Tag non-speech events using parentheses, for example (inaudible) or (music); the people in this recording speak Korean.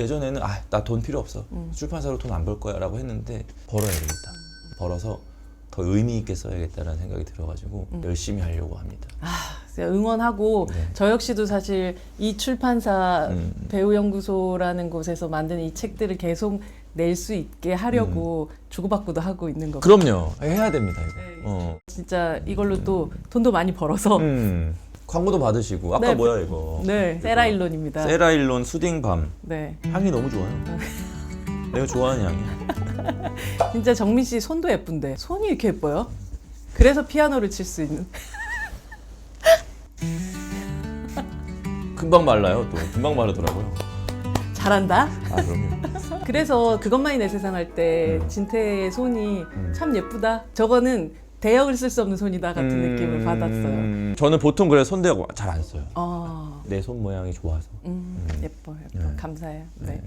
예전에는 아 나 돈 필요 없어 음. 출판사로 돈 안 벌 거야라고 했는데 벌어야 되겠다 벌어서 더 의미 있게 써야겠다라는 생각이 들어가지고 음. 열심히 하려고 합니다. 제가 응원하고 네. 저 역시도 사실 이 출판사 음. 배우연구소라는 곳에서 만든 이 책들을 계속 낼 수 있게 하려고 주고받고도 하고 있는 거고 그럼요 해야 됩니다 이거. 네. 어. 진짜 이걸로 또 돈도 많이 벌어서 음. 광고도 받으시고 아까 네. 뭐야 이거? 네. 세라일론입니다. 세라일론 수딩밤 네 향이 너무 좋아요. (laughs) 내가 좋아하는 향이야. 진짜 정민 씨 손도 예쁜데 손이 이렇게 예뻐요? 그래서 피아노를 칠 수 있는 (laughs) 금방 말라요 또 금방 마르더라고요. 잘한다. 아 그럼요. (laughs) 그래서 그것만이 내 세상 할때 음. 진태의 손이 음. 참 예쁘다. 저거는 대역을 쓸 수 없는 손이다 같은 느낌을 받았어요. 음, 저는 보통 그래 손대고 잘 안 써요. 어, 내 손 모양이 좋아서. 음, 음. 예뻐, 예뻐. 네. 감사해요. 네. 네.